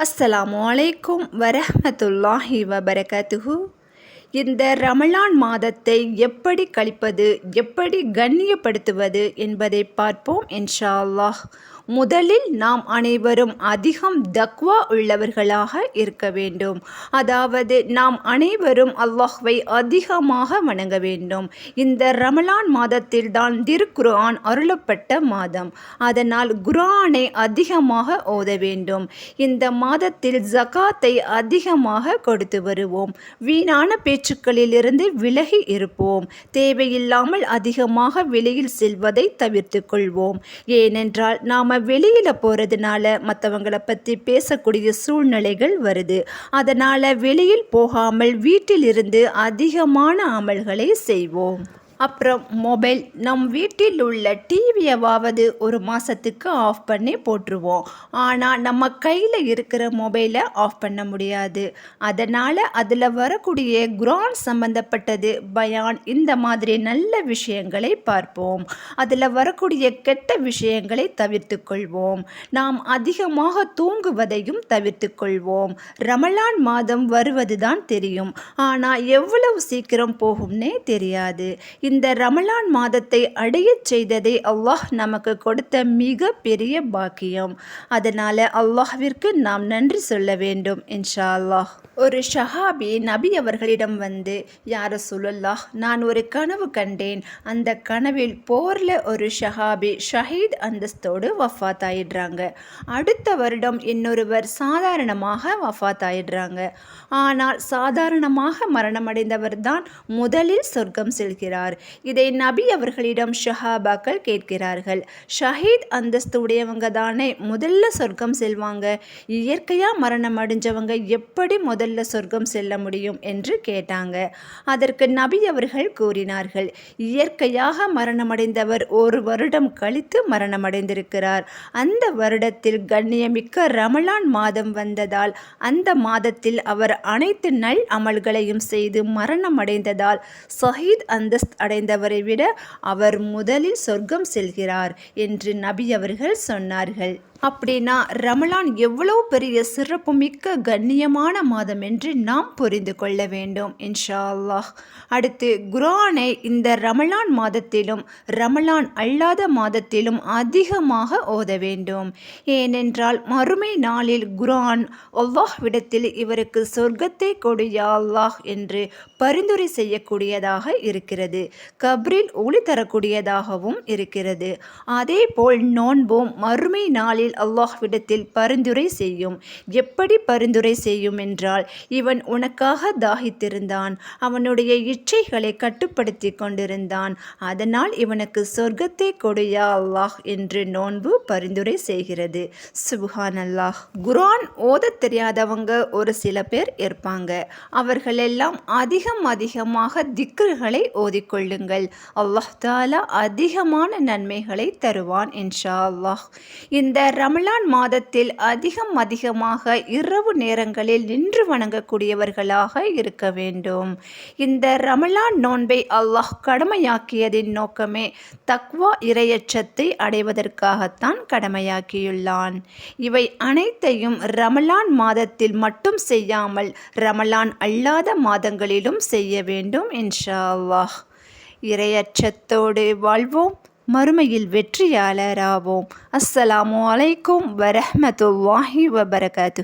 அஸ்ஸலாமு அலைக்கும் வரஹமத்துல்லாஹி வபரகாத்துஹு. இந்த ரமலான் மாதத்தை எப்படி கழிப்பது எப்படி கண்ணியப்படுத்துவது என்பதை பார்ப்போம் இன்ஷா அல்லாஹ். முதலில் நாம் அனைவரும் அதிகம் தக்வா உள்ளவர்களாக இருக்க வேண்டும். அதாவது நாம் அனைவரும் அல்லாஹ்வை அதிகமாக வணங்க வேண்டும். இந்த ரமலான் மாதத்தில் தான் திருக்குர்ஆன் அருளப்பட்ட மாதம். அதனால் குர்ஆனை அதிகமாக ஓத வேண்டும். இந்த மாதத்தில் ஜகாத்தை அதிகமாக கொடுத்து வருவோம். வீணான பேச்சுக்களிலிருந்து விலகி இருப்போம். தேவையில்லாமல் அதிகமாக வெளியில் செல்வதை தவிர்த்து கொள்வோம். ஏனென்றால் நாம் வெளியில் போகிறதுனால மற்றவங்களை பற்றி பேசக்கூடிய சூழ்நிலைகள் வருது. அதனால் வெளியில் போகாமல் வீட்டிலிருந்து அதிகமான அமல்களை செய்வோம். அப்புறம் மொபைல் நம் வீட்டில் உள்ள டிவியவாவது ஒரு மாதத்துக்கு ஆஃப் பண்ணி போட்டுருவோம். ஆனால் நம்ம கையில் இருக்கிற மொபைலை ஆஃப் பண்ண முடியாது. அதனால் அதில் வரக்கூடிய குரான் சம்பந்தப்பட்டது பயான் இந்த மாதிரி நல்ல விஷயங்களை பார்ப்போம். அதில் வரக்கூடிய கெட்ட விஷயங்களை தவிர்த்து கொள்வோம். நாம் அதிகமாக தூங்குவதையும் தவிர்த்து கொள்வோம். ரமலான் மாதம் வருவது தான் தெரியும். ஆனால் எவ்வளவு சீக்கிரம் போகும்னே தெரியாது. இந்த ரமலான் மாதத்தை அடையச் செய்ததே அல்லாஹ் நமக்கு கொடுத்த மிக பெரிய பாக்கியம். அதனால் அல்லாஹ்விற்கு நாம் நன்றி சொல்ல வேண்டும் இன்ஷா அல்லாஹ் ஒரு ஷஹாபி நபி அவர்களிடம் வந்து யார சொல்லல்லாஹ் நான் ஒரு கனவு கண்டேன். அந்த கனவில் போரில் ஒரு ஷஹாபி ஷஹீத் அந்தஸ்தோடு வஃபாத் ஆயிடுறாங்க அடுத்த வருடம் இன்னொருவர் சாதாரணமாக வஃபாத் ஆயிடுறாங்க ஆனால் சாதாரணமாக மரணமடைந்தவர் தான் முதலில் சொர்க்கம் செல்கிறார். இதை நபி அவர்களிடம் ஷஹாபாக்கள் கேட்கிறார்கள். ஷஹீத் அந்தஸ்து உடையவங்க தானே முதல்ல சொர்க்கம் செல்வாங்க. இயற்கையாக மரணம் அடைஞ்சவங்க எப்படி முதல்ல சொர்க்கம் செல்ல முடியும் என்று கேட்டாங்க. அதற்கு நபி அவர்கள் கூறினார்கள் இயற்கையாக மரணமடைந்தவர் ஒரு வருடம் கழித்து மரணமடைந்திருக்கிறார் அந்த வருடத்தில் கண்ணியமிக்க ரமலான் மாதம் வந்ததால் அந்த மாதத்தில் அவர் அனைத்து நல் அமல்களையும் செய்து மரணமடைந்ததால் சஹீத் அந்தஸ்த் அடைந்தவரை விட அவர் முதலில் சொர்க்கம் செல்கிறார் என்று நபி அவர்கள் சொன்னார்கள். அப்படின்னா ரமலான் எவ்வளோ பெரிய சிறப்புமிக்க கண்ணியமான மாதம் என்று நாம் புரிந்து கொள்ள வேண்டும் இன்ஷா அல்லாஹ். அடுத்து குரானை இந்த ரமலான் மாதத்திலும் ரமலான் அல்லாத மாதத்திலும் அதிகமாக ஓத வேண்டும். ஏனென்றால் மறுமை நாளில் குரான் அல்லாஹ்விடத்தில் இவருக்கு சொர்க்கத்தை கொடியா அல்லாஹ் என்று பரிந்துரை செய்யக்கூடியதாக இருக்கிறது. கப்ரில் ஒளி தரக்கூடியதாகவும் இருக்கிறது. அதே போல் நோன்பும் மறுமை நாளில் அல்லாஹ்விடத்தில் பரிந்துரை செய்யும். எப்படி பரிந்துரை செய்யும் என்றால் இவன் உனக்காக தாகித்திருந்தான். அவனுடைய இச்சைகளை கட்டுப்படுத்தி கொண்டிருந்தான். அதனால் இவனுக்கு சொர்க்கத்தை கொடுயா அல்லாஹ் என்று நோன்பு பரிந்துரை செய்கிறது. சுபஹான் அல்லாஹ் குரான் ஓத தெரியாதவங்க ஒரு சில பேர் இருப்பாங்க. அவர்களெல்லாம் அதிகம் அதிகமாக திக்ருகளை ஓதிக்கொள்ளுங்கள் அல்லாஹ் தாலா அதிகமான நன்மைகளை தருவான் இன்ஷா அல்லாஹ். இந்த ரமலான் மாதத்தில் அதிகம் அதிகமாக இரவு நேரங்களில் நின்று வணங்கக்கூடியவர்களாக இருக்க வேண்டும். இந்த ரமலான் நோன்பை அல்லாஹ் கடமையாக்கியதின் நோக்கமே தக்வா இரையச்சத்தை அடைவதற்காகத்தான் கடமையாக்கியுள்ளான். இவை அனைத்தையும் ரமலான் மாதத்தில் மட்டும் செய்யாமல் ரமலான் அல்லாத மாதங்களிலும் செய்ய வேண்டும் இன்ஷா அல்லாஹ். இரையச்சத்தோடு வாழ்வோம். மறுமையில் வெற்றியாளராவோம். அஸ்ஸலாமு அலைக்கும் வரஹமத்துல்லாஹி வபரகாத்து